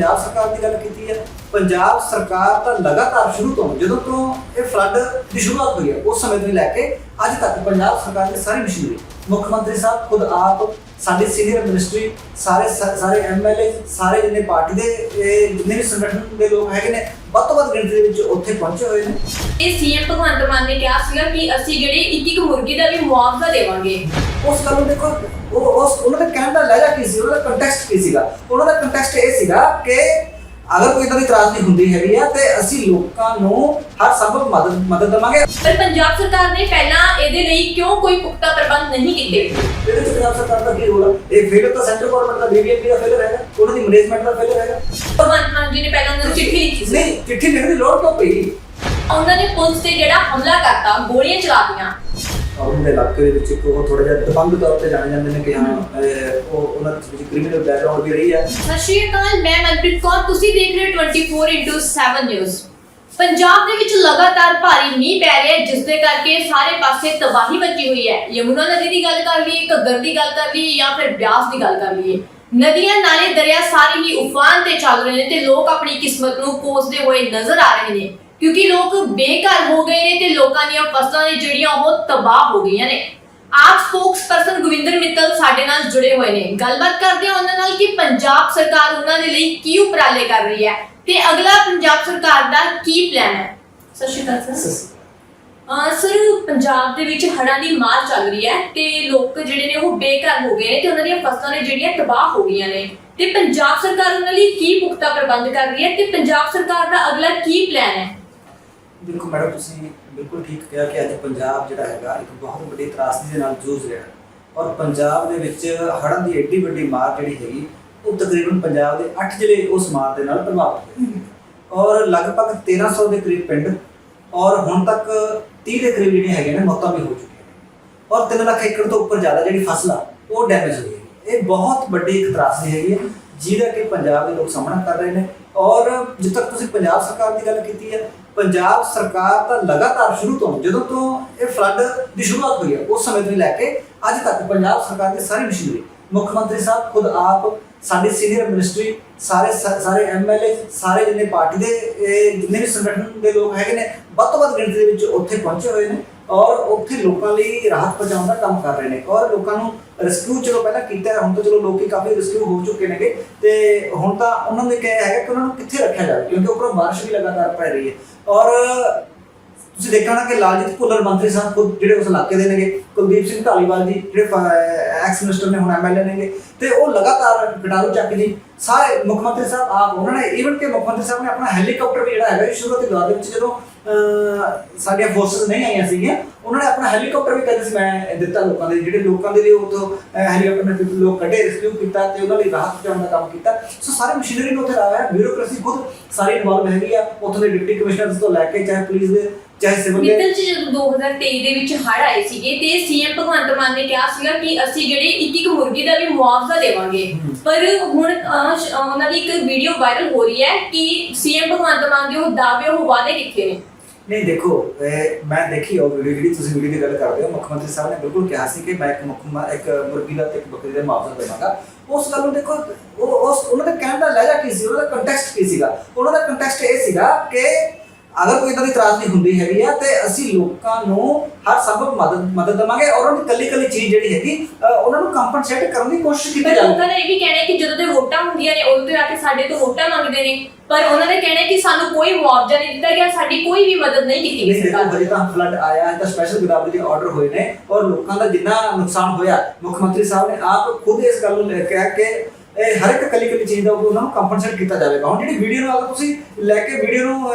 ਪੰਜਾਬ ਸਰਕਾਰ ਦੀ ਗੱਲ ਕੀਤੀ ਹੈ, ਪੰਜਾਬ ਸਰਕਾਰ ਤਾਂ ਲਗਾਤਾਰ ਸ਼ੁਰੂ ਤੋਂ, ਜਦੋਂ ਤੋਂ ਇਹ ਫਲੱਡ ਦੀ ਸ਼ੁਰੂਆਤ ਹੋਈ ਹੈ, ਉਸ ਸਮੇਂ ਤੋਂ ਲੈ ਕੇ ਅੱਜ ਤੱਕ ਪੰਜਾਬ ਸਰਕਾਰ ਦੀ ਸਾਰੀ ਮਸ਼ੀਨਰੀ, ਮੁੱਖ ਮੰਤਰੀ ਸਾਹਿਬ ਖੁਦ ਆਪ ਸਾਡੇ ਸੀਨੀਅਰ ਮਿਨਿਸਟਰੀ ਸਾਰੇ ਸਾਰੇ ਐਮਐਲਏ ਸਾਰੇ ਜਿੰਨੇ ਪਾਰਟੀ ਦੇ ਜਿੰਨੇ ਵੀ ਸੰਗਠਨ ਦੇ ਲੋਕ ਹੈਗੇ ਨੇ ਵੱਧ ਤੋਂ ਵੱਧ ਗਿਣਤੀ ਦੇ ਵਿੱਚ ਉੱਥੇ ਪਹੁੰਚੇ ਹੋਏ ਨੇ। ਇਹ ਸੀਐਮ ਭਗਵੰਤ ਮਾਨ ਨੇ ਕਿਹਾ ਸੀਗਾ ਕਿ ਅਸੀਂ ਜਿਹੜੀ ਇੱਕ ਇੱਕ ਮੁਰਗੀ ਦਾ ਵੀ ਮੁਆਵਜ਼ਾ ਦੇਵਾਂਗੇ। ਉਸ ਗੱਲ ਨੂੰ ਦੇਖੋ ਉਹ ਉਸ ਉਹਨਾਂ ਦੇ ਕਹਿਣ ਦਾ ਲਹਿਜਾ ਕੀ ਸੀ? ਉਹਨਾਂ ਦਾ ਕੰਟੈਕਸਟ ਕੀ ਸੀਗਾ? ਉਹਨਾਂ ਦਾ ਕੰਟੈਕਸਟ ਇਹ ਸੀਗਾ ਕਿ ਅਗਰ ਕੋਈ ਇਦਾਂ ਦੀ ਇਤਰਾਜ਼ ਹੁੰਦੀ ਹੈਗੀ ਆ ਤੇ ਅਸੀਂ ਲੋਕਾਂ ਨੂੰ ਹਰ ਸੰਭਵ ਮਦਦ ਮਦਦ ਦੇਵਾਂਗੇ। ਪਰ ਪੰਜਾਬ ਸਰਕਾਰ ਨੇ ਪਹਿਲਾਂ ਇਹਦੇ ਲਈ ਕਿਉਂ ਕੋਈ ਪੁਖਤਾ ਪ੍ਰਬੰਧ ਨਹੀਂ ਕੀਤੇ? ਇਹਦੇ ਪੰਜਾਬ ਸਰਕਾਰ ਦਾ ਕੀ ਰੋਲ ਹੈ ਇਹ ਫੇਲਰ ਤਾਂ ਸੈਂਟਰ ਗਵਰਨਮੈਂਟ ਦਾ ਬੀਬੀਐਮਪੀ ਦਾ ਫੇਲਰ ਹੈਗਾ ਉਹਨਾਂ ਦੀ ਮੈਨੇਜਮੈਂਟ ਦਾ ਫੇਲਰ ਹੈਗਾ ਭਗਵੰਤ ਮਾਨ ਜੀ ਨੇ ਪਹਿਲਾਂ ਉਹਨਾਂ ਨੂੰ ਚਿੱਠੀ ਲਿਖੀ ਸੀ। ਨਹੀਂ ਚਿੱਠੀ ਲਿਖਣ ਦੀ ਲੋੜ ਕਿਉਂ ਪਈ? ਉਹਨਾਂ ਨੇ ਪੁਲਿਸ ਤੇ ਜਿਹੜਾ ਹਮਲਾ ਕਰਤਾ ਗੋਲੀਆਂ ਚਲਾਤੀਆਂ ਉਹਨਾਂ ਦੇ ਇਲਾਕੇ ਦੇ ਵਿੱਚ ਇੱਕ ਉਹ ਥੋੜਾ ਜਿਹਾ ਦਬੰਗ ਤੌਰ ਤੇ ਜਾਣੇ ਜਾਂਦੇ ਨੇ ਕਿ ਹਾਂ ਅਹ, ਉਹ ਉਹਨਾਂ ਦੇ ਵਿੱਚ ਕ੍ਰਿਮੀਨਲ ਬੈਕਗ੍ਰਾਉਂਡ ਵੀ ਰਹੀ ਹੈ। ਸਤਿ ਸ਼੍ਰੀ ਅਕਾਲ ਮੈਂ ਮਨਪ੍ਰੀਤ ਕੌਰ ਤੁਸੀਂ ਦੇਖ ਰਹੇ ਹੋ 24/7 ਨਿਊਜ਼ ਪੰਜਾਬ ਦੇ ਵਿੱਚ ਲਗਾਤਾਰ ਭਾਰੀ ਮੀਂਹ ਪੈ ਰਿਹਾ ਹੈ ਜਿਸ ਦੇ ਕਰਕੇ ਸਾਰੇ ਪਾਸੇ ਤਬਾਹੀ ਮਚੀ ਹੋਈ ਹੈ। ਯਮੁਨਾ ਨਦੀ ਦੀ ਗੱਲ ਕਰ ਲਈਏ ਘੱਗਰ ਦੀ ਗੱਲ ਕਰ ਲਈਏ ਜਾਂ ਫਿਰ ਬਿਆਸ ਦੀ ਗੱਲ ਕਰ ਲਈਏ। ਨਦੀਆਂ ਨਾਲੇ ਦਰਿਆ ਸਾਰੇ ਹੀ ਉਫਾਨ ਤੇ ਚੱਲ ਰਹੇ ਨੇ ਤੇ ਲੋਕ ਆਪਣੀ ਕਿਸਮਤ ਨੂੰ ਕੋਸਦੇ ਹੋਏ ਨਜ਼ਰ ਆ ਰਹੇ ਨੇ। ਕਿਉਂਕਿ ਲੋਕ ਬੇਘਰ ਹੋ ਗਏ ਨੇ ਤੇ ਲੋਕਾਂ ਦੀਆਂ ਫਸਲਾਂ ਨੇ ਜਿਹੜੀਆਂ ਉਹ ਤਬਾਹ ਹੋ ਗਈਆਂ ਨੇ। ਆਪ ਸਪੋਕਸਪਰਸਨ ਗੁਰਿੰਦਰ ਮਿੱਤਲ ਸਾਡੇ ਨਾਲ ਜੁੜੇ ਹੋਏ ਨੇ। ਗੱਲਬਾਤ ਕਰਦੇ ਹਾਂ ਉਹਨਾਂ ਨਾਲ ਕਿ ਪੰਜਾਬ ਸਰਕਾਰ ਉਹਨਾਂ ਦੇ ਲਈ ਕੀ ਉਪਰਾਲੇ ਕਰ ਰਹੀ ਹੈ ਤੇ ਅਗਲਾ ਪੰਜਾਬ ਸਰਕਾਰ ਦਾ ਕੀ ਪਲਾਨ ਹੈ? ਸਤਿ ਸ਼੍ਰੀ ਅਕਾਲ ਸਰ। ਅਹ ਸਰ ਪੰਜਾਬ ਦੇ ਵਿੱਚ ਹੜ੍ਹਾਂ ਦੀ ਮਾਰ ਚੱਲ ਰਹੀ ਹੈ ਤੇ ਲੋਕ ਜਿਹੜੇ ਨੇ ਉਹ ਬੇਘਰ ਹੋ ਗਏ ਨੇ ਤੇ ਉਹਨਾਂ ਦੀਆਂ ਫਸਲਾਂ ਨੇ ਜਿਹੜੀਆਂ ਤਬਾਹ ਹੋ ਗਈਆਂ ਨੇ। ਤੇ ਪੰਜਾਬ ਸਰਕਾਰ ਉਹਨਾਂ ਲਈ ਕੀ ਪੁਖਤਾ ਪ੍ਰਬੰਧ ਕਰ ਰਹੀ ਹੈ ਤੇ ਪੰਜਾਬ ਸਰਕਾਰ ਦਾ ਅਗਲਾ ਕੀ ਪਲਾਨ ਹੈ? ਦੇਖੋ ਮੈਡਮ, ਤੁਸੀਂ ਬਿਲਕੁਲ ਠੀਕ ਕਿਹਾ ਕਿ ਅੱਜ ਪੰਜਾਬ ਜਿਹੜਾ ਹੈਗਾ ਇੱਕ ਬਹੁਤ ਵੱਡੀ ਤਰਾਸਦੀ ਦੇ ਨਾਲ ਜੂਝ ਰਿਹਾ ਹੈ। ਔਰ ਪੰਜਾਬ ਦੇ ਵਿੱਚ ਹੜ੍ਹਾਂ ਦੀ ਐਡੀ ਵੱਡੀ ਮਾਰ ਜਿਹੜੀ ਹੈਗੀ, ਉਹ ਤਕਰੀਬਨ ਪੰਜਾਬ ਦੇ 8 ਜ਼ਿਲ੍ਹੇ ਉਸ ਮਾਰ ਦੇ ਨਾਲ ਪ੍ਰਭਾਵਿਤ ਹੋਏ ਔਰ ਲਗਭਗ 1300 ਦੇ ਕਰੀਬ ਪਿੰਡ, ਔਰ ਹੁਣ ਤੱਕ 30 ਦੇ ਕਰੀਬ ਜਿਹੜੇ ਹੈਗੇ ਨੇ, ਮੌਤਾਂ ਵੀ ਹੋ ਚੁੱਕੀਆਂ ਨੇ। ਔਰ 3 ਲੱਖ ਏਕੜ ਤੋਂ ਉੱਪਰ ਜ਼ਿਆਦਾ ਜਿਹੜੀ ਫਸਲ ਆ ਉਹ ਡੈਮੇਜ ਹੋਈ ਹੈ ਇਹ ਬਹੁਤ ਵੱਡੀ ਇੱਕ ਤਰਾਸਦੀ ਹੈਗੀ ਹੈ, ਜਿਹਦਾ ਕਿ ਪੰਜਾਬ ਦੇ ਲੋਕ ਸਾਹਮਣਾ ਕਰ ਰਹੇ ਨੇ। ਔਰ ਜਿੱਥੇ ਤੱਕ ਤੁਸੀਂ ਪੰਜਾਬ ਸਰਕਾਰ ਦੀ ਗੱਲ ਕੀਤੀ ਹੈ ਪੰਜਾਬ ਸਰਕਾਰ ਤਾਂ ਲਗਾਤਾਰ ਸ਼ੁਰੂ ਤੋਂ, ਜਦੋਂ ਤੋਂ ਇਹ ਫਲੱਡ ਦੀ ਸ਼ੁਰੂਆਤ ਹੋਈ ਹੈ, ਉਸ ਸਮੇਂ ਤੋਂ ਲੈ ਕੇ ਅੱਜ ਤੱਕ ਪੰਜਾਬ ਸਰਕਾਰ ਦੀ ਸਾਰੀ ਮਸ਼ੀਨਰੀ, ਮੁੱਖ ਮੰਤਰੀ ਸਾਹਿਬ, ਖੁਦ ਆਪ, ਸਾਡੇ ਸੀਨੀਅਰ ਮਿਨਿਸਟਰੀ ਸਾਰੇ ਸਾਰੇ ਐਮਐਲਏ ਸਾਰੇ ਜਿੰਨੇ ਪਾਰਟੀ ਦੇ ਜਿੰਨੇ ਵੀ ਸੰਗਠਨ ਦੇ ਲੋਕ ਹੈਗੇ ਨੇ, ਵੱਧ ਤੋਂ ਵੱਧ ਗਿਣਤੀ ਦੇ ਵਿੱਚ ਉੱਥੇ ਪਹੁੰਚੇ ਹੋਏ ਨੇ ਔਰ ਉੱਥੇ ਲੋਕਾਂ ਲਈ ਰਾਹਤ ਪਹੁੰਚਾਉਣ ਦਾ ਕੰਮ ਕਰ ਰਹੇ ਨੇ ਔਰ ਲੋਕਾਂ ਨੂੰ ਰੈਸਕਿਊ ਚਲੋ ਪਹਿਲਾਂ ਕੀਤਾ ਹੁਣ ਤਾਂ ਚਲੋ ਲੋਕੀ ਕਾਫੀ ਰੈਸਕਿਊ ਹੋ ਚੁੱਕੇ ਨੇਗੇ ਤੇ ਹੁਣ ਤਾਂ ਉਹਨਾਂ ਨੇ ਕਿਹਾ ਹੈਗਾ ਕਿ ਉਹਨਾਂ ਨੂੰ ਕਿੱਥੇ ਰੱਖਿਆ ਜਾਵੇ ਕਿਉਂਕਿ ਉੱਪਰੋਂ ਬਾਰਿਸ਼ ਵੀ ਲਗਾਤਾਰ ਪੈ ਰਹੀ ਹੈ। ਔਰ ਤੁਸੀਂ ਦੇਖਣਾ ਕਿ ਲਾਲਜੀਤ ਭੁੱਲਰ ਮੰਤਰੀ ਸਾਹਿਬ ਖੁਦ ਜਿਹੜੇ ਉਸ ਇਲਾਕੇ ਦੇ ਨੇਗੇ, ਕੁਲਦੀਪ ਸਿੰਘ ਢਾਲੀਵਾਲ ਜੀ, ਜਿਹੜੇ ਐਕਸ ਮਿਨਿਸਟਰ ਨੇ, ਹੁਣ ਐਮਐਲਏ ਨੇਗੇ, ਤੇ ਉਹ ਲਗਾਤਾਰ ਗਡਾਰੂ ਚੱਕ ਜੀ, ਸਾਰੇ ਮੁੱਖ ਮੰਤਰੀ ਸਾਹਿਬ ਆਪ, ਉਹਨਾਂ ਨੇ ਈਵਨ ਕਿ ਮੁੱਖ ਮੰਤਰੀ ਸਾਹਿਬ ਨੇ ਆਪਣਾ ਹੈਲੀਕਾਪਟਰ ਵੀ ਜਿਹੜਾ ਹੈਗਾ ਇਹ ਸ਼ੁਰੂਆਤੀ ਦੌਰ ਦੇ ਵਿੱਚ ਜਦੋਂ ਸਾਡੀਆਂ ਫੋਰਸਸ ਨਹੀਂ ਆਈਆਂ ਸੀਗੀਆਂ। ਉਹਨਾਂ ਨੇ ਆਪਣਾ ਹੈਲੀਕਾਪਟਰ ਵੀ ਕਹਿੰਦੇ ਸੀ ਮੈਂ ਦਿੱਤਾ ਲੋਕਾਂ ਦੇ ਜਿਹੜੇ ਲੋਕਾਂ ਦੇ ਲਈ ਉਥੋਂ ਹੈਲੀਕਾਪਟਰ ਨੇ ਲੋਕ ਕੱਢੇ ਰੈਸਕਿਊ ਕੀਤਾ ਤੇ ਉਹਨਾਂ ਲਈ ਰਾਹਤ ਪਹੁੰਚਾਉਣ ਦਾ ਕੰਮ ਕੀਤਾ। ਸੋ ਸਾਰੇ ਮਸ਼ੀਨਰੀ ਨੂੰ ਉੱਥੇ ਲਾਇਆ ਬਿਊਰੋਕ੍ਰੇਸੀ ਖੁਦ ਸਾਰੀ ਇਨਵੋਲਵ ਹੈਗੀ ਆ। ਉੱਥੋਂ ਦੇ ਡਿਪਟੀ ਕਮਿਸ਼ਨਰਸ ਤੋਂ ਲੈ ਕੇ ਚਾਹੇ ਪੁਲਿਸ ਦੇ ਚਾਹੇ ਸਿਵਲ ਦੇ। ਮਿੱਤਲ ਜੀ ਜਦੋਂ 2023 ਦੇ ਵਿੱਚ ਹੜ੍ਹ ਆਏ ਸੀਗੇ ਤੇ ਸੀਐਮ ਭਗਵੰਤ ਮਾਨ ਨੇ ਕਿਹਾ ਸੀਗਾ ਕਿ ਅਸੀਂ ਜਿਹੜੇ ਇੱਕ ਇੱਕ ਮੁਰਗੀ ਦਾ ਵੀ ਮੁਆਵਜ਼ਾ ਦੇਵਾਂਗੇ। ਪਰ ਹੁਣ ਉਹਨਾਂ ਦੀ ਇੱਕ ਵੀਡੀਓ ਵਾਇਰਲ ਹੋ ਰਹੀ ਹੈ ਕਿ ਸੀਐਮ ਭਗਵੰਤ ਮਾਨ ਦੇ ਉਹ ਦਾਅਵੇ ਉਹ ਵਾਅਦੇ ਕਿੱਥੇ ਨੇ? ਨਹੀਂ, ਦੇਖੋ ਮੈਂ ਦੇਖੀ ਉਹ ਵੀਡੀਓ ਜਿਹੜੀ ਤੁਸੀਂ ਵੀਡੀਓ ਦੀ ਗੱਲ ਕਰਦੇ ਹੋ, ਮੁੱਖ ਮੰਤਰੀ ਸਾਹਿਬ ਨੇ ਬਿਲਕੁਲ ਕਿਹਾ ਸੀ ਕਿ ਮੈਂ ਇੱਕ ਮੁੱਖ ਮ- ਇੱਕ ਮੁਰਗੀ ਦਾ ਤੇ ਇੱਕ ਬੱਕਰੀ ਦਾ ਮੁਆਵਜ਼ਾ ਦੇਵਾਂਗਾ। ਉਸ ਗੱਲ ਨੂੰ ਦੇਖੋ, ਉਹ, ਉਸ, ਉਹਨਾਂ ਦੇ ਕਹਿਣ ਦਾ ਲਹਿਜਾ ਕੀ ਸੀ? ਉਹਨਾਂ ਦਾ ਕੰਟੈਕਸਟ ਕੀ ਸੀਗਾ? ਉਹਨਾਂ ਦਾ ਕੰਟੈਕਸਟ ਇਹ ਸੀਗਾ ਕਿ ਅਗਰ ਕੋਈ ਇਦਾਂ ਦੀ ਇਤਰਾਜ਼ ਹੁੰਦੀ ਹੈਗੀ ਆ ਤੇ ਅਸੀਂ ਲੋਕਾਂ ਨੂੰ ਹਰ ਸੰਭਵ ਮਦਦ ਮਦਦ ਦੇਵਾਂਗੇ ਔਰ ਉਹਨਾਂ ਦੀ ਕੱਲੀ ਕੱਲੀ ਚੀਜ਼ ਜਿਹੜੀ ਹੈਗੀ ਅ, ਉਹਨਾਂ ਨੂੰ ਕੰਪਨਸੇਟ ਕਰਨ ਦੀ ਕੋਸ਼ਿਸ਼ ਕੀਤੀ ਪਰ ਜਾਵੇ। ਲੋਕਾਂ ਦਾ ਇਹ ਵੀ ਕਹਿਣਾ ਹੈ ਕਿ ਜਦੋਂ ਤੇ ਵੋਟਾਂ ਹੁੰਦੀਆਂ ਨੇ ਉਦੋਂ ਤੇ ਆ ਕੇ ਸਾਡੇ ਤੋਂ ਵੋਟਾਂ ਮੰਗਦੇ ਨੇ। ਪਰ ਉਹਨਾਂ ਦਾ ਕਹਿਣਾ ਹੈ ਕਿ ਸਾਨੂੰ ਕੋਈ ਮੁਆਵਜ਼ਾ ਨਹੀਂ ਦਿੱਤਾ ਗਿਆ ਸਾਡੀ ਕੋਈ ਵੀ ਮਦਦ ਨਹੀਂ ਕੀਤੀ ਗਈ ਦੇਖੋ ਸਰਕਾਰ ਹਜੇ ਤਾਂ ਫਲੱਡ ਆਇਆ ਹੈ ਤਾਂ ਸਪੈਸ਼ਲ ਗਦਾਵਰੀ ਦੇ ਆਰਡਰ ਹੋਏ ਨੇ ਔਰ ਲੋਕਾਂ ਦਾ ਜਿੰਨਾ ਨੁਕਸਾਨ ਹੋਇਆ ਮੁੱਖ ਮੰਤਰੀ ਸਾਹਿਬ ਨੇ ਆਪ ਖੁਦ ਇਸ ਗੱਲ ਨੂੰ ਲੈ ਕੇ ਆ ਕਿ ਇਹ ਹਰ ਇੱਕ ਕੱਲੀ ਕੱਲੀ ਚੀਜ਼ ਦਾ ਉਹਨਾਂ ਨੂੰ ਕੰਪਨਸੇਟ ਕੀਤਾ ਜਾਵੇਗਾ। ਹੁਣ ਜਿਹੜੀ ਵੀਡੀਓ ਨੂੰ ਅਗਰ ਤੁਸੀਂ ਲੈ ਕੇ ਵੀਡੀਓ ਨੂੰ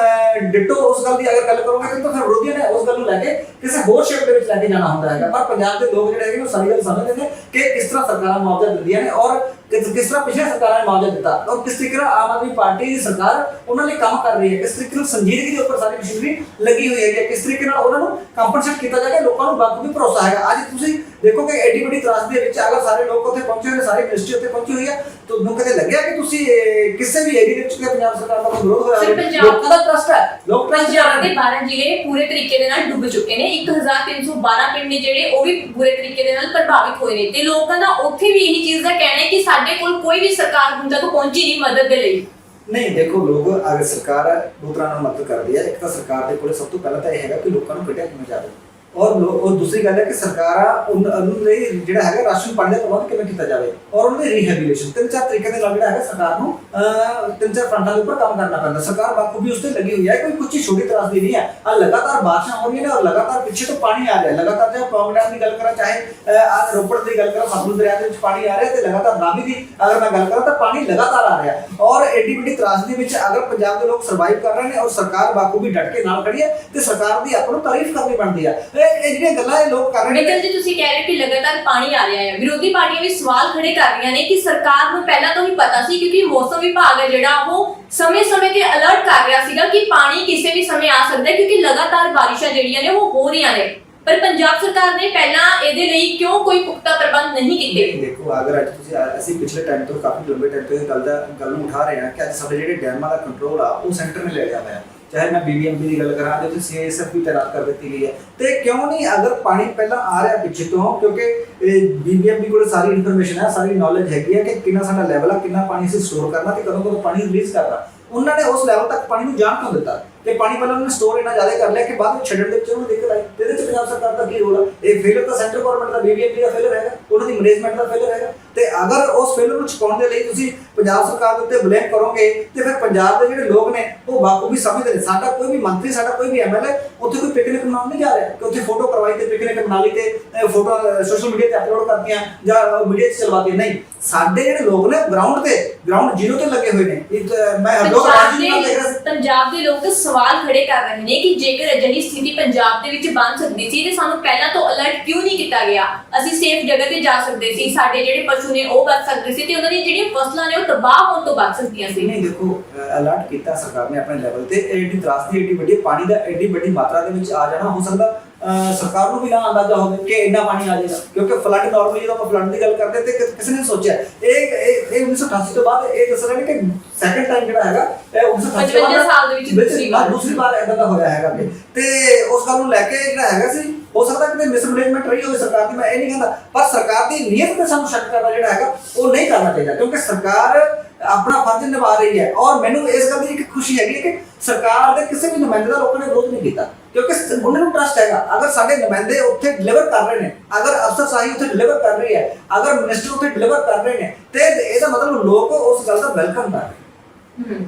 ਡਿਟੋ, ਉਸ ਗੱਲ ਦੀ ਅਗਰ ਗੱਲ ਕਰੋਗੇ ਤਾਂ ਫਿਰ ਵਿਰੋਧੀਆਂ ਨੇ ਉਸ ਗੱਲ ਨੂੰ ਲੈ ਕੇ ਕਿਸੇ ਹੋਰ ਸ਼ੇਪ ਦੇ ਵਿੱਚ ਲੈ ਕੇ ਜਾਣਾ ਹੁੰਦਾ ਹੈਗਾ। ਪਰ ਪੰਜਾਬ ਦੇ ਲੋਕ ਜਿਹੜੇ ਹੈਗੇ ਉਹ ਸਾਰੀ ਗੱਲ ਸਮਝਦੇ ਨੇ ਕਿ ਕਿਸ ਤਰ੍ਹਾਂ ਸਰਕਾਰਾਂ ਮੁਆਵਜ਼ਾ ਦਿੰਦੀਆਂ ਨੇ ਔਰ ਕਿਸ ਕਿਸ ਤਰ੍ਹਾਂ ਪਿਛਲੇ ਸਰਕਾਰਾਂ ਨੇ ਮੁਆਵਜ਼ਾ ਦਿੱਤਾ? ਔਰ ਕਿਸ ਤਰੀਕੇ ਨਾਲ ਆਮ ਆਦਮੀ ਪਾਰਟੀ ਦੀ ਸਰਕਾਰ ਉਹਨਾਂ ਲਈ ਕੰਮ ਕਰ ਰਹੀ ਹੈ? ਕਿਸ ਤਰੀਕੇ ਨਾਲ ਸੰਜੀਦਗੀ ਦੇ ਉੱਪਰ ਸਾਰੀ ਮਸ਼ੀਨਰੀ ਲੱਗੀ ਹੋਈ ਹੈਗੀ ਹੈ? ਕਿਸ ਤਰੀਕੇ ਨਾਲ ਉਹਨਾਂ ਨੂੰ ਕੰਪਨਸੇਟ ਕੀਤਾ ਜਾਏਗਾ ਲੋਕਾਂ ਨੂੰ ਬਾਕੀ ਵੀ ਭਰੋਸਾ ਹੈਗਾ। ਅੱਜ ਤੁਸੀਂ ਦੇਖੋ ਕਿ ਐਡੀ ਵੱਡੀ ਤਰਾਸ ਦੇ ਵਿੱਚ ਅਗਰ ਸਾਰੇ ਲੋਕ ਉੱਥੇ ਪਹੁੰਚੇ ਹੋਏ ਨੇ, ਸਾਰੀ ਮਿਨਿਸਟਰੀ ਉੱਥੇ ਪਹੁੰਚੀ ਹੋਈ ਹੈ ਤੁਹਾਨੂੰ ਕਦੇ ਲੱਗਿਆ ਕਿ ਤੁਸੀਂ ਇਹ, ਕਿਸੇ ਵੀ ਵਿੱਚ ਕਿ ਪੰਜਾਬ ਸਰਕਾਰ ਦਾ ਕੋਈ ਵਿਰੋਧ ਸਿਰ ਹੋਵੇ? ਪੰਜਾਬ- ਲੋਕਾਂ ਦਾ ਟਰਸਟ ਹੈ। ਲੋਕ ਪੰਜਾਬ ਦੇ 12 ਜ਼ਿਲ੍ਹੇ ਪੂਰੇ ਤਰੀਕੇ ਦੇ ਨਾਲ ਡੁੱਬ ਚੁੱਕੇ ਨੇ। 1312 ਪਿੰਡ ਨੇ ਜਿਹੜੇ ਉਹ ਵੀ ਪੂਰੇ ਤਰੀਕੇ ਦੇ ਨਾਲ ਪ੍ਰਭਾਵਿਤ ਹੋਏ ਨੇ। ਤੇ ਲੋਕਾਂ ਦਾ ਉੱਥੇ ਵੀ ਇਹੀ ਚੀਜ਼ ਦਾ ਕਹਿਣਾ ਹੈ ਕਿ ਸਾਡੇ ਕੋਲ ਕੋਈ ਵੀ ਸਰਕਾਰ ਹੁਣ ਤੱਕ ਪਹੁੰਚੀ ਨਹੀਂ ਮਦਦ ਦੇ ਲਈ। ਨਹੀਂ ਦੇਖੋ ਲੋਕ ਅਗਰ ਸਰਕਾਰ ਦੋ ਤਰ੍ਹਾਂ ਨਾਲ ਮਦਦ ਕਰਦੀ ਹੈ। ਇੱਕ ਤਾਂ ਸਰਕਾਰ ਦੇ ਕੋਲੇ ਸਭ ਤੋਂ ਪਹਿਲਾਂ ਤਾਂ ਇਹ ਹੈਗਾ ਕਿ ਲੋਕਾਂ ਨੂੰ ਕੱਢਿਆ ਕਿਵੇਂ ਜਾਵੇ। ਔਰ ਲੋ- ਦੂਸਰੀ ਗੱਲ ਹੈ ਕਿ ਸਰਕਾਰਾਂ ਉਨ- ਉਹਨੂੰ ਲਈ ਜਿਹੜਾ ਹੈਗਾ ਰਾਸ਼ਨ ਪਾਣੀ ਦਾ ਪ੍ਰਬੰਧ ਕਿਵੇਂ ਕੀਤਾ ਜਾਵੇ? ਔਰ ਉਹਨਾਂ ਦੀ ਰੀਹੈਬਿਲਿਟੇਸ਼ਨ ਤਿੰਨ ਚਾਰ ਤਰੀਕੇ ਦੇ ਨਾਲ ਜਿਹੜਾ ਹੈਗਾ ਸਰਕਾਰ ਨੂੰ ਤਿੰਨ ਚਾਰ ਫਰੰਟਾਂ ਦੇ ਉੱਪਰ ਕੰਮ ਕਰਨਾ ਪੈਂਦਾ। ਸਰਕਾਰ ਬਾਕੂ ਵੀ ਉਸ ਤੇ ਲੱਗੀ ਹੋਈ ਹੈ, ਕੋਈ ਕੁਝ ਛੋਟੀ ਤਰ੍ਹਾਂ ਦੀ ਨਹੀਂ ਹੈ। ਆ ਲਗਾਤਾਰ ਬਾਰਿਸ਼ਾਂ ਹੋ ਰਹੀਆਂ ਨੇ ਔਰ ਲਗਾਤਾਰ ਪਿੱਛੇ ਤੋਂ ਪਾਣੀ ਆ ਰਿਹਾ ਲਗਾਤਾਰ ਜੇ ਪੌਂਗ ਦੀ ਗੱਲ ਕਰਾਂ, ਚਾਹੇ ਆ ਰੋਪੜ ਦੀ ਗੱਲ ਕਰਾਂ ਸਤਲੁਜ ਦਰਿਆ ਦੇ ਵਿੱਚ ਪਾਣੀ ਆ ਰਿਹਾ ਤੇ ਲਗਾਤਾਰ ਰਾਵੀ ਦੀ ਅਗਰ ਮੈਂ ਗੱਲ ਕਰਾਂ ਤਾਂ ਪਾਣੀ ਲਗਾਤਾਰ ਆ ਰਿਹਾ ਔਰ ਐਡੀ ਵੱਡੀ ਤਰਾਸਦੀ ਵਿੱਚ ਅਗਰ ਪੰਜਾਬ ਦੇ ਲੋਕ ਸਰਵਾਈਵ ਕਰ ਰਹੇ ਨੇ ਔਰ ਸਰਕਾਰ ਬਾਕੂ ਵੀ ਡਟ ਕੇ ਨਾਲ ਖੜੀ ਹੈ ਤੇ ਸਰਕਾਰ ਦੀ ਆਪਾਂ ਨੂੰ ਤਾਰੀਫ ਕਰਨੀ ਬਣਦੀ ਹੈ। ਇਹ ਜਿਹੜੀਆਂ ਗੱਲਾਂ ਇਹ ਲੋਕ ਕਰ ਰਹੇ ਨੇ ਜੀ ਤੁਸੀਂ ਕਹਿ ਰਹੇ ਕਿ ਲਗਾਤਾਰ ਪਾਣੀ ਆ ਰਿਹਾ ਹੈ। ਵਿਰੋਧੀ ਪਾਰਟੀਆਂ ਵੀ ਸਵਾਲ ਖੜੇ ਕਰ ਰਹੀਆਂ ਨੇ ਕਿ ਸਰਕਾਰ ਨੂੰ ਪਹਿਲਾਂ ਤੋਂ ਹੀ ਪਤਾ ਸੀ ਕਿਉਂਕਿ ਮੌਸਮ ਵਿਭਾਗ ਹੈ ਜਿਹੜਾ ਉਹ ਸਮੇਂ-ਸਮੇਂ ਤੇ ਅਲਰਟ ਕਰ ਰਿਹਾ ਸੀਗਾ ਕਿ ਪਾਣੀ ਕਿਸੇ ਵੀ ਸਮੇਂ ਆ ਸਕਦਾ ਹੈ ਕਿਉਂਕਿ ਲਗਾਤਾਰ ਬਾਰਿਸ਼ਾਂ ਜਿਹੜੀਆਂ ਨੇ ਉਹ ਹੋ ਰਹੀਆਂ ਨੇ। ਪਰ ਪੰਜਾਬ ਸਰਕਾਰ ਨੇ ਪਹਿਲਾਂ ਇਹਦੇ ਲਈ ਕਿਉਂ ਕੋਈ ਪੁਖਤਾ ਪ੍ਰਬੰਧ ਨਹੀਂ ਕੀਤੇ? ਦੇਖੋ ਅਗਰ ਅੱਜ ਤੁਸੀਂ ਅਸੀਂ ਪਿਛਲੇ ਟਾਈਮ ਤੋਂ ਕਾਫੀ ਲੰਬੇ ਟਾਈਮ ਤੋਂ ਇਹ ਗੱਲ ਦਾ ਗੱਲ ਨੂੰ ਉਠਾ ਰਹੇ ਹਾਂ ਕਿ ਅੱਜ ਸਾਡੇ ਜਿਹੜੇ ਡੈਮਾਂ ਦਾ ਕੰਟਰੋਲ ਆ ਉਹ ਸੈਂਟਰ ਨੇ ਲੈ ਲਿਆ ਹੋਇਆ। ਹੈ ਚਾਹੇ ਮੈਂ ਬੀਬੀਐਮਬੀ ਦੀ ਗੱਲ ਕਰਾਂ ਜੋ ਤੁਸੀਂ ਸੀਐਸਐਫ ਵੀ ਤੈਨਾਤ ਕਰ ਦਿੱਤੀ ਗਈ ਹੈ। ਤੇ ਕਿਉਂ ਨਹੀਂ ਅਗਰ ਪਾਣੀ ਪਹਿਲਾਂ ਆ ਰਿਹਾ ਪਿੱਛੇ ਤੋਂ, ਕਿਉਂਕਿ ਬੀਬੀਐਮਬੀ ਕੋਲ ਸਾਰੀ ਇਨਫੋਰਮੇਸ਼ਨ ਹੈ, ਸਾਰੀ ਨੌਲੇਜ ਹੈਗੀ ਹੈ ਕਿ ਕਿੰਨਾ ਸਾਡਾ ਲੈਵਲ ਆ, ਕਿੰਨਾ ਪਾਣੀ ਅਸੀਂ ਸਟੋਰ ਕਰਨਾ ਤੇ ਕਦੋਂ ਕਦੋਂ ਪਾਣੀ ਰਿਲੀਜ਼ ਕਰਨਾ। ਉਹਨਾਂ ਨੇ ਉਸ ਲੈਵਲ ਤੱਕ ਪਾਣੀ ਨੂੰ ਜਾਣ ਕਿਉਂ ਦਿੱਤਾ? ਤੇ ਪਾਣੀ ਪਹਿਲਾਂ ਉਹਨਾਂ ਨੇ ਸਟੋਰ ਇੰਨਾ ਜ਼ਿਆਦਾ ਕਰ ਲਿਆ ਕਿ ਬਾਅਦ ਵਿੱਚ ਛੱਡਣ ਦੇ ਵਿੱਚ ਉਹਨੂੰ ਦਿੱਕਤ ਆਈ। ਤੇ ਇਹਦੇ ਵਿੱਚ ਪੰਜਾਬ ਸਰਕਾਰ ਦਾ ਕੀ ਰੋਲ ਹੈ ਇਹ ਫੇਲਰ ਤਾਂ ਸੈਂਟਰ ਗਵਰਨਮੈਂਟ ਦਾ ਬੀਬੀਐਮਬੀ ਦਾ ਫੇਲਰ ਹੈਗਾ, ਉਹਨਾਂ ਦੀ ਮੈਨੇਜਮੈਂਟ ਦਾ ਫੇਲਰ ਹੈਗਾ। ਤੇ ਅਗਰ ਉਸ ਫੇਲਰ ਨੂੰ ਛੁਪਾਉਣ ਦੇ ਲਈ ਤੁਸੀਂ ਪੰਜਾਬ ਸਰਕਾਰ ਦੇ ਉੱਤੇ ਬਲੇਮ ਕਰੋਗੇ ਤੇ ਫਿਰ ਪੰਜਾਬ ਦੇ ਜਿਹੜੇ ਲੋਕ ਨੇ ਉਹ ਬਾਕੂਬੀ ਸਮਝਦੇ ਨੇ। ਸਾਡਾ ਕੋਈ ਵੀ ਮੰਤਰੀ ਸਾਡਾ ਕੋਈ ਵੀ ਐਮਐਲਏ ਉੱਥੇ ਕੋਈ ਪਿਕਨਿਕ ਮਨਾਉਣ ਨਹੀਂ ਜਾ ਰਿਹਾ। ਕਿ ਉੱਥੇ ਫੋਟੋ ਕਰਵਾਈ ਤੇ ਪਿਕਨਿਕ ਬਣਾ ਲਈ ਤੇ ਫੋਟੋ ਸੋਸ਼ਲ ਮੀਡੀਆ ਤੇ ਅਪਲੋਡ ਕਰਤੀਆਂ ਜਾਂ ਮੀਡੀਆ 'ਚ ਚਲਵਾਤੀਆਂ ਨਹੀਂ ਸਾਡੇ ਜਿਹੜੇ ਲੋਕ ਨੇ ਗਰਾਊਂਡ ਤੇ ਗਰਾਊਂਡ ਜ਼ੀਰੋ ਤੇ ਲੱਗੇ ਹੋਏ ਨੇ। ਮੈਂ ਲੋਕ ਪੰਜਾਬ ਦੇ ਲੋਕ ਸਵਾਲ ਖੜੇ ਕਰ ਰਹੇ ਨੇ ਕਿ ਜੇਕਰ ਅਜਿਹੀ ਸਥਿਤੀ ਪੰਜਾਬ ਦੇ ਵਿੱਚ ਬਣ ਸਕਦੀ ਸੀ ਤੇ ਸਾਨੂੰ ਪਹਿਲਾਂ ਤੋਂ ਅਲਰਟ ਕਿਉਂ ਨਹੀਂ ਕੀਤਾ ਗਿਆ? ਅਸੀਂ ਸੇਫ ਜਗ੍ਹਾ ਤੇ ਜਾ ਸਕਦੇ ਸੀ। ਸਾਡੇ ਜਿਹੜੇ ਪਸ਼ੂ ਨੇ ਉਹ ਬਚ ਸਕਦੇ ਸੀ ਤੇ ਉਹਨਾਂ ਦੀਆਂ ਜਿਹੜੀਆਂ ਫਸਲਾਂ ਨੇ ਉਹ ਤਬਾਹ ਹੋਣ ਤੋਂ ਬਚ ਸਕਦੀਆਂ ਸੀ ਨਹੀਂ ਦੇਖੋ ਅਲਰਟ ਕੀਤਾ ਸਰਕਾਰ ਨੇ ਆਪਣੇ ਲੈਵਲ ਤੇ ਐਡੀ ਤਰਾਸਦੀ ਐਡੀ ਵੱਡੀ ਪਾਣੀ ਦਾ ਐਡੀ ਵੱਡੀ ਮਾਤਰਾ ਦੇ ਵਿੱਚ ਆ ਜਾਣਾ ਹੋ ਸਕਦਾ ਸਰਕਾਰ ਨੂੰ ਵੀ ਨਾ ਅੰਦਾਜ਼ਾ ਹੋਵੇ ਕਿ ਇੰਨਾ ਪਾਣੀ ਆ ਜਾਏਗਾ ਕਿਉਂਕਿ ਫਲੱਡ ਨਾਰਮਲੀ ਜਦੋਂ ਆਪਾਂ ਫਲੱਡ ਦੀ ਗੱਲ ਕਰਦੇ ਤੇ ਕਿਸੇ ਨੇ ਸੋਚਿਆ ਇਹ ਇਹ ਇਹ 1988 ਤੋਂ ਬਾਅਦ ਇਹ ਦੱਸ ਰਹੇ ਨੇ ਕਿ ਸੈਕੰਡ ਟਾਈਮ ਜਿਹੜਾ ਹੈਗਾ ਇਹ 1988 ਤੋਂ 55 ਸਾਲ ਦੇ ਵਿੱਚ ਦੂਸਰੀ ਵਾਰ। ਦੂਸਰੀ ਵਾਰ ਇਦਾਂ ਦਾ ਹੋਇਆ ਹੈਗਾ ਤੇ ਉਸ ਗੱਲ ਨੂੰ ਲੈ ਕੇ ਜਿਹੜਾ ਹੈਗਾ ਸੀ ਹੋ ਸਕਦਾ ਕਿ ਮਿਸਮੈਨੇਜਮੈਂਟ ਰਹੀ ਹੋਵੇ ਸਰਕਾਰ ਦੀ, ਮੈਂ ਇਹ ਨਹੀਂ ਕਹਿੰਦਾ। ਪਰ ਸਰਕਾਰ ਦੀ ਨੀਅਤ ਤੇ ਸਾਨੂੰ ਸ਼ੱਕ ਕਰਨਾ ਜਿਹੜਾ ਹੈਗਾ, ਉਹ ਨਹੀਂ ਕਰਨਾ ਚਾਹੀਦਾ, ਕਿਉਂਕਿ ਸਰਕਾਰ ਆਪਣਾ ਫਰਜ਼ ਨਿਭਾ ਰਹੀ ਹੈ। ਔਰ ਮੈਨੂੰ ਇਸ ਗੱਲ ਦੀ ਇੱਕ ਖੁਸ਼ੀ ਹੈਗੀ ਹੈ ਕਿ ਸਰਕਾਰ ਦੇ ਕਿਸੇ ਵੀ ਨੁਮਾਇੰਦੇ ਦਾ ਲੋਕਾਂ ਨੇ ਵਿਰੋਧ ਨਹੀਂ ਕੀਤਾ, ਕਿਉਂਕਿ ਉਹਨਾਂ ਨੂੰ ਟਰਸਟ ਹੈਗਾ। ਅਗਰ ਸਾਡੇ ਨੁਮਾਇੰਦੇ ਉੱਥੇ ਡਿਲੀਵਰ ਕਰ ਰਹੇ ਨੇ, ਅਗਰ ਅਫਸਰ ਸਾਹੀ ਉੱਥੇ ਡਿਲੀਵਰ ਕਰ ਰਹੀ ਹੈ, ਅਗਰ ਮਿਨਿਸਟਰ ਉੱਥੇ ਡਿਲੀਵਰ ਕਰ ਰਹੇ ਨੇ, ਤੇ ਇਹਦਾ ਮਤਲਬ ਲੋਕ ਉਸ ਗੱਲ ਦਾ ਵੈਲਕਮ ਕਰ ਰਹੇ ਨੇ।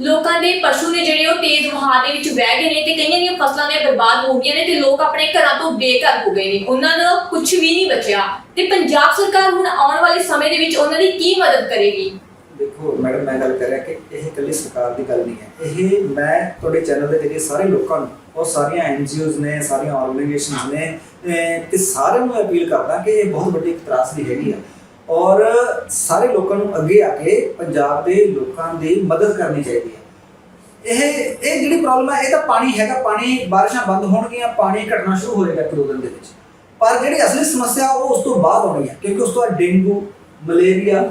ਲੋਕਾਂ ਦੇ ਪਸ਼ੂ ਨੇ ਜਿਹੜੇ ਉਹ ਤੇਜ਼ ਵਹਾਅ ਦੇ ਵਿੱਚ ਵਹਿ ਗਏ ਨੇ ਤੇ ਕਈਆਂ ਦੀਆਂ ਫਸਲਾਂ ਨੇ ਬਰਬਾਦ ਹੋ ਗਈਆਂ ਨੇ ਤੇ ਲੋਕ ਆਪਣੇ ਘਰਾਂ ਤੋਂ ਬੇਘਰ ਹੋ ਗਏ ਨੇ। ਉਹਨਾਂ ਦਾ ਕੁਝ ਵੀ ਨਹੀਂ ਬਚਿਆ। ਤੇ ਪੰਜਾਬ ਸਰਕਾਰ ਹੁਣ ਆਉਣ ਵਾਲੇ ਸਮੇਂ ਦੇ ਵਿੱਚ ਉਹਨਾਂ ਦੀ ਕੀ ਮਦਦ ਕਰੇਗੀ? ਦੇਖੋ ਮੈਡਮ ਮੈਂ ਗੱਲ ਕਰ ਰਿਹਾ ਕਿ ਇਹ ਇਕੱਲੀ ਸਰਕਾਰ ਦੀ ਗੱਲ ਨਹੀਂ ਹੈ। ਇਹ ਮੈਂ ਤੁਹਾਡੇ ਚੈਨਲ ਦੇ ਜਰੀਏ ਸਾਰੇ ਲੋਕਾਂ ਨੂੰ ਔਰ ਸਾਰੀਆਂ ਐਨਜੀਓਜ਼ ਨੇ ਸਾਰੀਆਂ ਆਰਗੇਨਾਈਜੇਸ਼ਨਸ ਨੇ ਅਹ, ਤੇ ਸਾਰਿਆਂ ਨੂੰ ਅਪੀਲ ਕਰਦਾ ਕਿ ਇਹ ਬਹੁਤ ਵੱਡੀ ਇੱਕ ਤਰਾਸਦੀ ਹੈਗੀ ਆ। ਔਰ ਸਾਰੇ ਲੋਕਾਂ ਨੂੰ ਅੱਗੇ ਆ ਕੇ ਪੰਜਾਬ ਦੇ ਲੋਕਾਂ ਦੀ ਮਦਦ ਕਰਨੀ ਚਾਹੀਦੀ ਹੈ। ਇਹ ਇਹ ਜਿਹੜੀ ਪ੍ਰੋਬਲਮ ਹੈ ਇਹ ਤਾਂ ਪਾਣੀ ਹੈਗਾ, ਪਾਣੀ, ਬਾਰਿਸ਼ਾਂ ਬੰਦ ਹੋਣਗੀਆਂ, ਪਾਣੀ ਘਟਣਾ ਸ਼ੁਰੂ ਹੋ ਜਾਏਗਾ ਇੱਕ ਦੋ ਦਿਨ ਦੇ ਵਿੱਚ। ਪਰ ਜਿਹੜੀ ਅਸਲੀ ਸਮੱਸਿਆ ਉਹ ਉਸ ਤੋਂ ਬਾਅਦ ਆਉਣੀ ਹੈ, ਕਿਉਂਕਿ ਉਸ ਤੋਂ ਬਾਅਦ dengue, malaria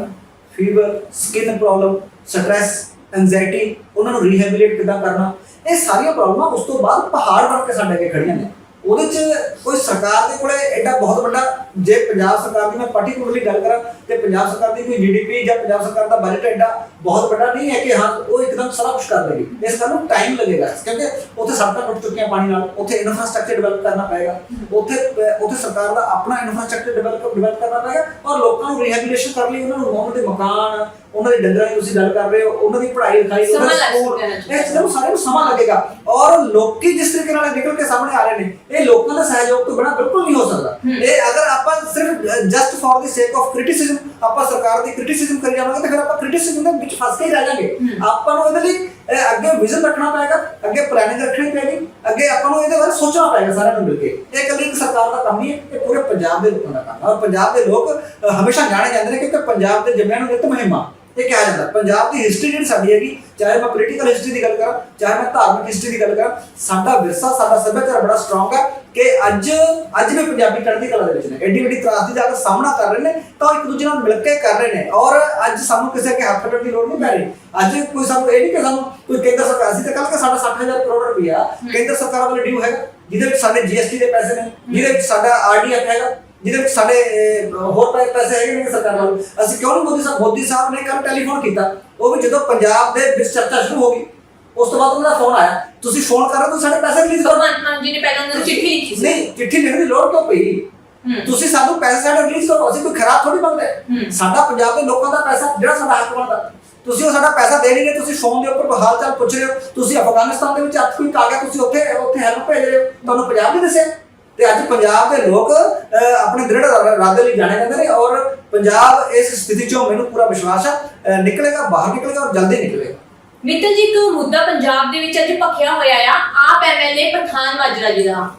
fever skin problem stress anxiety ਉਹਨਾਂ ਨੂੰ ਰੀਹੈਬਿਲਿਟ ਕਿੱਦਾਂ ਕਰਨਾ, ਇਹ ਸਾਰੀਆਂ ਪ੍ਰੋਬਲਮਾਂ ਉਸ ਤੋਂ ਬਾਅਦ ਪਹਾੜ ਬਣ ਕੇ ਸਾਡੇ ਅੱਗੇ ਖੜੀਆਂ ਨੇ। ਉਹਦੇ ਚ ਕੋਈ ਸਰਕਾਰ ਦੇ ਕੋਲੇ ਐਡਾ ਬਹੁਤ ਵੱਡਾ, ਜੇ ਪੰਜਾਬ ਸਰਕਾਰ ਦੀ ਮੈਂ ਪਾਰਟਿਕੂਲਰਲੀ ਗੱਲ ਕਰਾਂ, ਤੇ ਪੰਜਾਬ ਸਰਕਾਰ ਦੀ ਕੋਈ ਜੀਡੀਪੀ ਜਾਂ ਪੰਜਾਬ ਸਰਕਾਰ ਦਾ ਬਜਟ ਐਡਾ ਬਹੁਤ ਵੱਡਾ ਨਹੀਂ ਹੈ ਕਿ ਹਾਂ, ਉਹ ਇੱਕਦਮ ਸਾਰਾ ਕੁਝ ਕਰ ਦੇਗੀ ਇਸ ਨੂੰ ਟਾਈਮ ਲੱਗੇਗਾ, ਕਿਉਂਕਿ ਉੱਥੇ ਸੜਕਾਂ ਟੁੱਟ ਚੁੱਕੀਆਂ ਪਾਣੀ ਨਾਲ, ਉੱਥੇ ਇਨਫਰਾਸਟ੍ਰਕਚਰ ਡਿਵੈਲਪ ਕਰਨਾ ਪਏਗਾ। ਉੱਥੇ ਉੱਥੇ ਸਰਕਾਰ ਦਾ ਆਪਣਾ ਇਨਫਰਾਸਟ੍ਰਕਚਰ ਡਿਵੈਲਪ ਡਿਵੈਲਪ ਕਰਨਾ ਪਏਗਾ ਔਰ ਲੋਕਾਂ ਨੂੰ ਰੀਹੈਬਿਲਿਟੇਸ਼ਨ ਕਰਨ ਲਈ ਉਹਨਾਂ ਨੂੰ ਉਹਨਾਂ ਦੇ ਮਕਾਨ ਉਹਨਾਂ ਦੇ ਡੰਗਰਾਂ ਦੀ ਤੁਸੀਂ ਗੱਲ ਕਰ ਰਹੇ ਹੋ ਉਹਨਾਂ ਦੀ ਪੜ੍ਹਾਈ ਲਿਖਾਈ ਉਹਨਾਂ ਦਾ ਸਕੂਲ। ਇਹ ਨੂੰ ਸਾਰੇ ਨੂੰ ਸਮਾਂ ਲੱਗੇਗਾ। ਔਰ ਲੋਕੀ ਜਿਸ ਤਰੀਕੇ ਨਾਲ ਨਿਕਲ ਕੇ ਸਾਹਮਣੇ ਆ ਰਹੇ ਨੇ ਇਹ ਲੋਕਾਂ ਦੇ ਸਹਿਯੋਗ ਤੋਂ ਬਿਨਾਂ ਬਿਲਕੁਲ ਨਹੀਂ ਹੋ ਸਕਦਾ। ਇਹ ਅਗਰ ਆਪਾਂ ਸਿਰਫ ਜਸਟ ਫॉर ਦੀ ਸੇਕ ਆਫ ਕ੍ਰਿਟਿਸਿਜ਼ਮ ਆਪਾਂ ਸਰਕਾਰ ਦੀ ਕ੍ਰਿਟਿਸਿਜ਼ਮ ਕਰੀ ਜਾਵਾਂਗੇ ਤਾਂ ਫਿਰ ਆਪਾਂ ਕ੍ਰਿਟਿਸਿਜ਼ਮ ਦੇ ਵਿੱਚ ਫਸ ਕੇ ਹੀ ਰਹਿ ਜਾਵਾਂਗੇ ਆਪਾਂ ਨੂੰ ਇਹਦੇ ਲਈ ਅੱਗੇ ਵਿਜ਼ਨ ਰੱਖਣਾ ਪਏਗਾ ਅੱਗੇ ਪਲੈਨਿੰਗ ਰੱਖਣੀ ਪਏਗੀ ਅੱਗੇ ਆਪਾਂ ਨੂੰ ਇਹਦੇ ਬਾਰੇ ਸੋਚਣਾ ਪਏਗਾ ਸਾਰਿਆਂ ਨੂੰ ਮਿਲ ਕੇ। ਇਹ ਇਕੱਲੀ ਇੱਕ ਸਰਕਾਰ ਦਾ ਕੰਮ ਨਹੀਂ ਹੈ ਇਹ ਪੂਰੇ ਪੰਜਾਬ ਦੇ ਲੋਕਾਂ ਦਾ ਕੰਮ ਹੈ। ਔਰ ਪੰਜਾਬ ਦੇ ਲੋਕ ਹਮੇਸ਼ਾ ਜਾਣੇ ਜਾਂਦੇ ਨੇ ਕਿਉਂਕਿ ਪੰਜਾਬ ਦੇ ਜੰਮਿਆਂ ਨੂੰ ਨਿਤ ਮਹਿਮਾ। ਇਹ ਕਿਹਾ ਜਾਂਦਾ ਪੰਜਾਬ ਦੀ ਹਿਸਟਰੀ ਜਿਹੜੀ ਸਾਡੀ ਹੈਗੀ ਚਾਹੇ ਮੈਂ ਪੋਲੀਟੀਕਲ ਹਿਸਟਰੀ ਦੀ ਗੱਲ ਕਰਾਂ ਚਾਹੇ ਮੈਂ ਧਾਰਮਿਕ ਹਿਸਟਰੀ ਦੀ ਗੱਲ ਕਰਾਂ ਸਾਡਾ ਵਿਰਸਾ ਸਾਡਾ ਸੱਭਿਆਚਾਰ ਬੜਾ ਸਟਰੋਂਗ ਹੈ ਕਿ ਅੱਜ ਅੱਜ ਵੀ ਪੰਜਾਬੀ ਚੜ੍ਹਦੀ ਕਲਾ ਦੇ ਵਿੱਚ ਨੇ। ਐਡੀ ਵੱਡੀ ਤਰਾਸਦੀ ਦਾ ਅਗਰ ਸਾਹਮਣਾ ਕਰ ਰਹੇ ਨੇ ਤਾਂ ਇੱਕ ਦੂਜੇ ਨਾਲ ਮਿਲ ਕੇ ਕਰ ਰਹੇ ਨੇ। ਔਰ ਅੱਜ ਸਾਨੂੰ ਕਿਸੇ ਅੱਗੇ ਹੱਥ ਫੜਨ ਦੀ ਲੋੜ ਨਹੀਂ ਪੈ ਰਹੀ। ਅੱਜ ਕੋਈ ਸਾਨੂੰ ਇਹ ਨਹੀਂ ਕਿ ਸਾਨੂੰ ਕੋਈ ਕੇਂਦਰ ਸਰਕਾਰ ਅਸੀਂ ਤਾਂ ਕੱਲ ਕਿ ਸਾਡਾ 60000 ਕਰੋੜ ਰੁਪਇਆ ਕੇਂਦਰ ਸਰਕਾਰ ਵੱਲੋਂ ਡਿਊ ਹੈਗਾ ਜਿਹਦੇ ਵਿੱਚ ਸਾਡੇ ਜੀਐਸਟੀ ਦੇ ਪੈਸੇ ਨੇ ਜਿਹਦੇ ਵਿੱਚ ਸਾਡਾ ਆਰਡੀਐਫ ਹੈਗਾ। ਜਿਹਦੇ ਸਾਡੇ ਹੋਰ ਪੈਸੇ ਹੈਗੇ ਨੇ ਸਰਕਾਰ ਵੱਲ ਅਸੀਂ ਕਿਉਂ ਨਹੀਂ ਮੋਦੀ ਸਾਹਿਬ ਮੋਦੀ ਸਾਹਿਬ ਨੇ ਕੱਲ ਟੈਲੀਫੋਨ ਕੀਤਾ। ਉਹ ਵੀ ਜਦੋਂ ਪੰਜਾਬ ਦੇ ਵਿੱਚ ਚਰਚਾ ਸ਼ੁਰੂ ਹੋ ਗਈ ਉਸ ਤੋਂ ਬਾਅਦ ਉਹਨਾਂ ਦਾ ਫੋਨ ਆਇਆ। ਤੁਸੀਂ ਫੋਨ ਕਰ ਰਹੇ ਹੋ ਤੁਸੀਂ ਸਾਡੇ ਪੈਸੇ ਰਿਲੀਜ਼ ਕਰੋ ਮਾਨ ਜੀ ਨੇ ਪਹਿਲਾਂ ਉਹਨਾਂ ਨੂੰ ਚਿੱਠੀ ਲਿਖੀ ਸੀ। ਨਹੀਂ ਚਿੱਠੀ ਲਿਖਣ ਦੀ ਲੋੜ ਕਿਉਂ ਪਈ। ਤੁਸੀਂ ਸਾਨੂੰ ਪੈਸੇ ਸਾਡੇ ਰਿਲੀਜ਼ ਕਰੋ ਅਸੀਂ ਕੋਈ ਖਰਾਬ ਥੋੜੀ ਮੰਗਦੇ। ਸਾਡਾ ਪੰਜਾਬ ਦੇ ਲੋਕਾਂ ਦਾ ਪੈਸਾ ਜਿਹੜਾ ਸਾਡਾ ਹੱਕ ਬਣਦਾ। ਤੁਸੀਂ ਉਹ ਸਾਡਾ ਪੈਸਾ ਦੇ ਨਹੀਂ ਰਹੇ ਤੁਸੀਂ ਫੋਨ ਦੇ ਉੱਪਰ ਹਾਲ ਚਾਲ ਪੁੱਛ ਰਹੇ ਹੋ। ਤੁਸੀਂ ਅਫਗਾਨਿਸਤਾਨ ਦੇ ਵਿੱਚ ਅੱਜ ਕੋਈ ਆ ਗਿਆ ਤੁਸੀਂ ਉੱਥੇ ਉੱਥੇ ਹੈਲਪ ਭੇਜ ਰਹੇ ਹੋ। ਤੁਹਾਨੂੰ ਪੰਜਾਬ ਨਹੀਂ ਦੱਸਿਆ ਤੇ ਅੱਜ ਪੰਜਾਬ ਦੇ ਲੋਕ ਆਪਣੇ ਦ੍ਰਿੜ ਇਰਾਦੇ ਲਈ ਜਾਣੇ ਜਾਂਦੇ ਨੇ ਔਰ ਪੰਜਾਬ ਇਸ ਸਥਿਤੀ ਚੋਂ ਮੈਨੂੰ ਪੂਰਾ ਵਿਸ਼ਵਾਸ ਅਹ, ਨਿਕਲੇਗਾ ਬਾਹਰ ਨਿਕਲੇਗਾ ਔਰ ਜਲਦੀ ਨਿਕਲੇਗਾ। ਮਿੱਤਲ ਜੀ ਇੱਕ ਮੁੱਦਾ ਪੰਜਾਬ ਦੇ ਵਿੱਚ ਅੱਜ ਭਖਿਆ ਹੋਇਆ ਆ ਆਪ ਐਮਐਲਏ ਪਠਾਨ ਮਾਜਰਾ ਜੀ ਦਾ।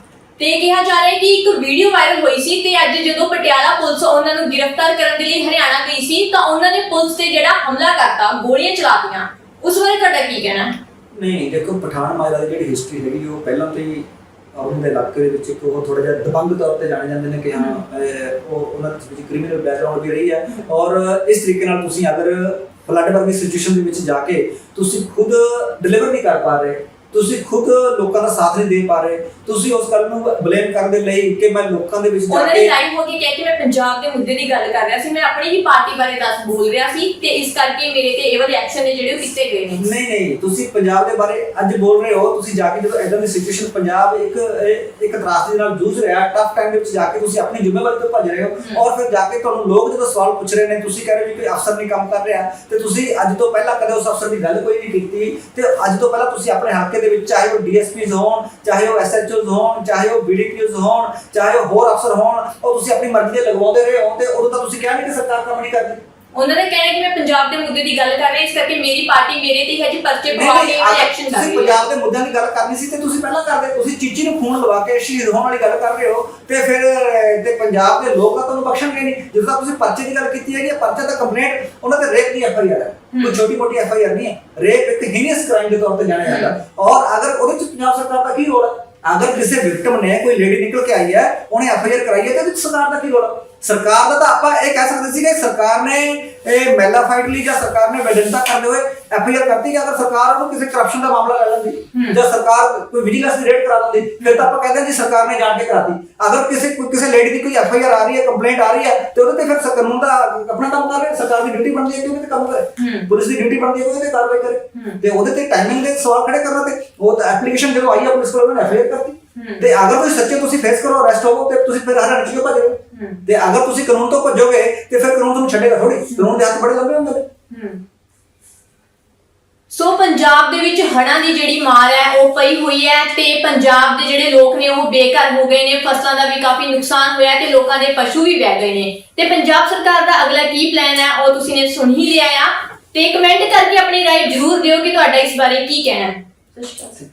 ਤੇ ਕਿਹਾ ਜਾ ਰਿਹਾ ਹੈ ਕਿ ਇੱਕ ਵੀਡੀਓ ਵਾਇਰਲ ਹੋਈ ਸੀ ਤੇ ਅੱਜ ਜਦੋਂ ਪਟਿਆਲਾ ਪੁਲਿਸ ਉਹਨਾਂ ਨੂੰ ਗ੍ਰਿਫਤਾਰ ਕਰਨ ਦੇ ਲਈ ਹਰਿਆਣਾ ਗਈ ਸੀ ਤਾਂ ਉਹਨਾਂ ਨੇ ਪੁਲਿਸ ਤੇ ਜਿਹੜਾ ਹਮਲਾ ਕਰਤਾ ਗੋਲੀਆਂ ਚਲਾਤੀਆਂ। ਉਸ ਬਾਰੇ ਤੁਹਾਡਾ ਕੀ ਕਹਿਣਾ ਹੈ? ਨਹੀਂ ਦੇਖੋ ਪਠਾਨ ਮਾਜਰਾ ਦੀ ਜਿਹੜੀ ਹਿਸਟਰੀ ਹੈਗੀ ਉਹ ਪਹਿਲਾਂ ਤੋਂ ਹੀ ਉਹਨਾਂ ਦੇ ਇਲਾਕੇ ਦੇ ਵਿੱਚ ਇੱਕ ਉਹ ਥੋੜਾ ਜਿਹਾ ਦਬੰਗ ਤੌਰ ਤੇ ਜਾਣੇ ਜਾਂਦੇ ਨੇ ਕਿ ਹਾਂ ਉਹ ਉਹਨਾਂ ਦੇ ਵਿੱਚ ਕ੍ਰਿਮੀਨਲ ਬੈਕਗ੍ਰਾਉਂਡ ਵੀ ਰਹੀ ਹੈ। ਔਰ ਇਸ ਤਰੀਕੇ ਨਾਲ ਤੁਸੀਂ ਅਗਰ ਫਲੱਡ ਵਰਗੀ ਸਿਚੁਏਸ਼ਨ ਦੇ ਵਿੱਚ ਜਾ ਕੇ ਤੁਸੀਂ ਖੁਦ ਡਿਲੀਵਰ ਨਹੀਂ ਕਰ ਪਾ ਰਹੇ ਤੁਸੀਂ ਖੁਦ ਲੋਕਾਂ ਦਾ ਸਾਥ ਨਹੀਂ ਦੇ ਪਾ ਰਹੇ। ਤੁਸੀਂ ਉਸ ਗੱਲ ਨੂੰ ਬਲੇਮ ਕਰਨ ਦੇ ਲਈ ਕਿ ਮੈਂ ਲੋਕਾਂ ਦੇ ਵਿੱਚ ਜਾ ਉਹਨਾਂ ਕੇ ਲਾਈਵ ਹੋ ਕੇ ਕਿਹਾ ਕਿ ਮੈਂ ਪੰਜਾਬ ਦੇ ਮੁੱਦੇ ਦੀ ਗੱਲ ਕਰ ਰਿਹਾ ਸੀ ਮੈਂ ਆਪਣੀ ਹੀ ਪਾਰਟੀ ਬਾਰੇ ਦੱਸ ਬੋਲ ਰਿਹਾ ਸੀ ਤੇ ਇਸ ਕਰਕੇ ਮੇਰੇ ਤੇ ਇਹ ਵਾਲੇ ਐਕਸ਼ਨ ਨੇ ਜਿਹੜੇ ਉਹ ਕੀਤੇ ਗਏ ਨੇ। ਨਹੀਂ ਨਹੀਂ ਤੁਸੀਂ ਪੰਜਾਬ ਦੇ ਬਾਰੇ ਅੱਜ ਬੋਲ ਰਹੇ ਹੋ ਤੁਸੀਂ ਜਾ ਕੇ ਜਦੋਂ ਇਦਾਂ ਦੀ ਸਿਚੁਏਸ਼ਨ ਪੰਜਾਬ ਇੱਕ ਇਹ- ਇੱਕ ਤਰਾਸਦੀ ਨਾਲ ਜੂਝ ਰਿਹਾ ਟਫ ਟਾਈਮ ਦੇ ਵਿੱਚ ਜਾ ਕੇ ਤੁਸੀਂ ਆਪਣੀ ਜ਼ਿੰਮੇਵਾਰੀ ਤੋਂ ਭੱਜ ਰਹੇ ਹੋ ਔਰ ਫਿਰ ਜਾ ਕੇ ਤੁਹਾਨੂੰ ਲੋਕ ਜਦੋਂ ਸਵਾਲ ਪੁੱਛ ਰਹੇ ਨੇ ਤੁਸੀਂ ਕਹਿ ਰਹੇ ਹੋ ਵੀ ਕੋਈ ਅਫਸਰ ਨਹੀਂ ਕੰਮ ਕਰ ਰਿਹਾ ਤੇ ਤੁਸੀਂ ਅੱਜ ਤੋਂ ਪਹਿਲਾਂ ਕਦੇ ਉਸ ਅਫਸਰ ਦੀ ਗੱਲ ਕੋਈ ਨਹੀਂ ਕੀਤੀ ਤੇ ਅੱਜ ਤੋਂ ਪਹਿਲਾਂ ਤੁਸੀਂ ਆਪਣੇ ਹਲਕੇ ਦੇ ਵਿੱਚ, ਚਾਹੇ ਉਹ ਡੀਐਸਪੀਜ਼ ਹੋਣ, ਚਾਹੇ ਉਹ ਐਸਐਚਓਜ਼ ਹੋਣ, ਚਾਹੇ ਉਹ ਬੀਡੀਪੀਓਜ਼ ਹੋਣ, ਚਾਹੇ ਉਹ ਹੋਰ ਅਫਸਰ ਹੋਣ, ਉਹ ਤੁਸੀਂ ਆਪਣੀ ਮਰਜ਼ੀ ਦੇ ਲਗਵਾਉਂਦੇ ਰਹੇ ਹੋ ਤੇ ਉਦੋਂ ਤਾਂ ਤੁਸੀਂ ਕਿਹਾ ਨਹੀਂ ਕਿ ਸਰਕਾਰ ਕੰਮ ਨਹੀਂ ਕਰਦੀ। ਉਹਨਾਂ ਨੇ ਕਹਿਣਾ ਕਿ ਮੈਂ ਪੰਜਾਬ ਦੇ ਮੁੱਦੇ ਦੀ ਗੱਲ ਕਰ ਰਿਹਾ ਇਸ ਕਰਕੇ ਮੇਰੀ ਪਾਰਟੀ ਮੇਰੇ ਤੇ ਹੀ ਪਰਚੇ ਨਹੀਂ ਕੇ ਨਹੀਂ ਇਹ ਅਗਰ ਐਕਸ਼ਨ ਕਰ ਤੁਸੀਂ ਰਹੀ ਹੈ। ਪੰਜਾਬ ਦੇ ਮੁੱਦਿਆਂ ਦੀ ਗੱਲ ਕਰਨੀ ਸੀ ਤੇ ਤੁਸੀਂ ਪਹਿਲਾਂ ਕਰਦੇ ਤੁਸੀਂ ਚੀਚੀ ਨੂੰ ਖੂਨ ਲਵਾ ਕੇ ਸ਼ਹੀਦ ਹੋਣ ਵਾਲੀ ਗੱਲ ਕਰ ਰਹੇ ਹੋ ਤੇ ਫਿਰ ਤੇ ਪੰਜਾਬ ਦੇ ਲੋਕ ਤਾਂ ਤੁਹਾਨੂੰ ਬਖਸ਼ਣਗੇ ਨਹੀਂ। ਜਦੋਂ ਤੱਕ ਤੁਸੀਂ ਪਰਚੇ ਦੀ ਗੱਲ ਕੀਤੀ ਹੈਗੀ ਹੈ, ਪਰਚਾ ਤਾਂ ਕੰਪਲੇਂਟ ਉਹਨਾਂ ਤੇ ਰੇਪ ਦੀ ਐਫਆਈਆਰ ਹੈ। ਕੋਈ ਛੋਟੀ ਮੋਟੀ ਐਫਆਈਆਰ ਨਹੀਂ ਹੈ। ਰੇਪ ਇੱਕ ਹੀਨੀਅਸ ਕ੍ਰਾਈਮ ਦੇ ਤੌਰ ਤੇ ਜਾਣਿਆ ਜਾਂਦਾ। ਔਰ ਅਗਰ ਉਹਦੇ ਚ ਪੰਜਾਬ ਸਰਕਾਰ ਦਾ ਕੀ ਰੋਲ ਹੈ? ਅਗਰ ਕਿਸੇ ਵਿਕਟਮ ਨੇ ਕੋਈ ਲੇਡੀ ਨਿਕਲ ਕੇ ਆਈ ਹੈ ਉਹਨੇ ਐਫਆਈਆਰ ਕਰਾਈ ਹੈ ਤੇ ਸਰਕਾਰ ਦਾ ਕੀ ਰੋਲ ਹੈ? ਸਰਕਾਰ ਦਾ ਤਾਂ ਆਪਾਂ ਇਹ ਕਹਿ ਸਕਦੇ ਸੀ ਕਿ ਸਰਕਾਰ ਨੇ ਇਹ ਮੈਲਾਫਾਈਡ ਲਈ ਜਾਂ ਸਰਕਾਰ ਨੇ ਵਿਡੰਤਾ ਕਰਦੇ ਹੋਏ ਐਫਆਈਆਰ ਕਰਤੀ ਕਿ ਅਗਰ ਸਰਕਾਰ ਉਹਨੂੰ ਕਿਸੇ ਕਰਪਸ਼ਨ ਦਾ ਮਾਮਲਾ ਲੈ ਲੈਂਦੀ ਜਾਂ ਸਰਕਾਰ ਕੋਈ ਵਿਜੀਲੈਂਸ ਦੀ ਰੇਡ ਕਰਾ ਦਿੰਦੀ ਫਿਰ ਤਾਂ ਆਪਾਂ ਕਹਿੰਦੇ ਜੀ ਸਰਕਾਰ ਨੇ ਜਾਣ ਕੇ ਕਰਾਤੀ। ਅਗਰ ਕਿਸੇ ਕੋਈ ਕਿਸੇ ਲੇਡੀ ਦੀ ਕੋਈ ਐਫਆਈਆਰ ਆ ਰਹੀ ਹੈ ਕੰਪਲੇਂਟ ਆ ਰਹੀ ਹੈ ਤੇ ਉਹਦੇ ਤੇ ਫਿਰ ਕਾਨੂੰਨ ਦਾ ਆਪਣਾ ਕੰਮ ਕਰ ਰਿਹਾ ਸਰਕਾਰ ਦੀ ਡਿਊਟੀ ਬਣਦੀ ਹੈ ਕਿ ਉਹਦੇ ਤੇ ਕੰਮ ਕਰੇ। ਪੁਲਿਸ ਦੀ ਡਿਊਟੀ ਬਣਦੀ ਹੈ ਉਹਦੇ ਤੇ ਕਾਰਵਾਈ ਕਰੇ। ਤੇ ਉਹਦੇ ਤੇ ਟਾਈਮਿੰਗ ਦੇ ਸਵਾਲ ਖੜੇ ਕਰਨਾ ਤੇ ਉਹ ਤਾਂ ਐਪਲੀਕੇਸ਼ਨ ਜਦੋਂ ਆਈ ਹੈ ਪੁਲਿਸ ਕੋਲ ਉਹਨੇ ਐਫਆਈਆਰ ਕਰਤੀ। ਤੇ ਅਗਰ ਤੁਸੀਂ ਸੱਚੇ ਤੁਸੀਂ ਫੇਸ ਕਰੋ ਅਰੈਸਟ ਹੋਵੋ ਤੇ ਤੁਸੀਂ ਫਿਰ ਹਰ ਨੱਚਿਓ ਭੱਜੋ ਤੇ ਅਗਰ ਤੁਸੀਂ ਕਾਨੂੰਨ ਤੋਂ ਭੱਜੋਗੇ ਤੇ ਫਿਰ ਕਾਨੂੰਨ ਤੁਹਾਨੂੰ ਛੱਡੇਗਾ ਥੋੜੀ ਕਾਨੂੰਨ ਦੇ ਹੱਥ ਬੜੇ ਲੰਬੇ ਹੁੰਦੇ ਨੇ ਸੋ ਪੰਜਾਬ ਦੇ ਵਿੱਚ ਹੜ੍ਹਾਂ ਦੀ ਜਿਹੜੀ ਮਾਰ ਹੈ ਉਹ ਪਈ ਹੋਈ ਹੈ ਤੇ ਪੰਜਾਬ ਦੇ ਜਿਹੜੇ ਲੋਕ ਨੇ ਉਹ ਬੇਘਰ ਹੋ ਗਏ ਨੇ ਫਸਲਾਂ ਦਾ ਵੀ ਕਾਫੀ ਨੁਕਸਾਨ ਹੋਇਆ ਤੇ ਲੋਕਾਂ ਦੇ ਪਸ਼ੂ ਵੀ ਵਹਿ ਗਏ ਨੇ ਤੇ ਪੰਜਾਬ ਸਰਕਾਰ ਦਾ ਅਗਲਾ ਕੀ ਪਲਾਨ ਹੈ ਉਹ ਤੁਸੀਂ ਨੇ ਸੁਣ ਹੀ ਲਿਆ ਆ ਤੇ ਕਮੈਂਟ ਕਰਕੇ ਆਪਣੀ رائے ਜ਼ਰੂਰ ਦਿਓ ਕਿ ਤੁਹਾਡਾ ਇਸ ਬਾਰੇ ਕੀ ਕਹਿਣਾ ਹੈ ਸਤਿ ਸ਼੍ਰੀ ਅਕਾਲ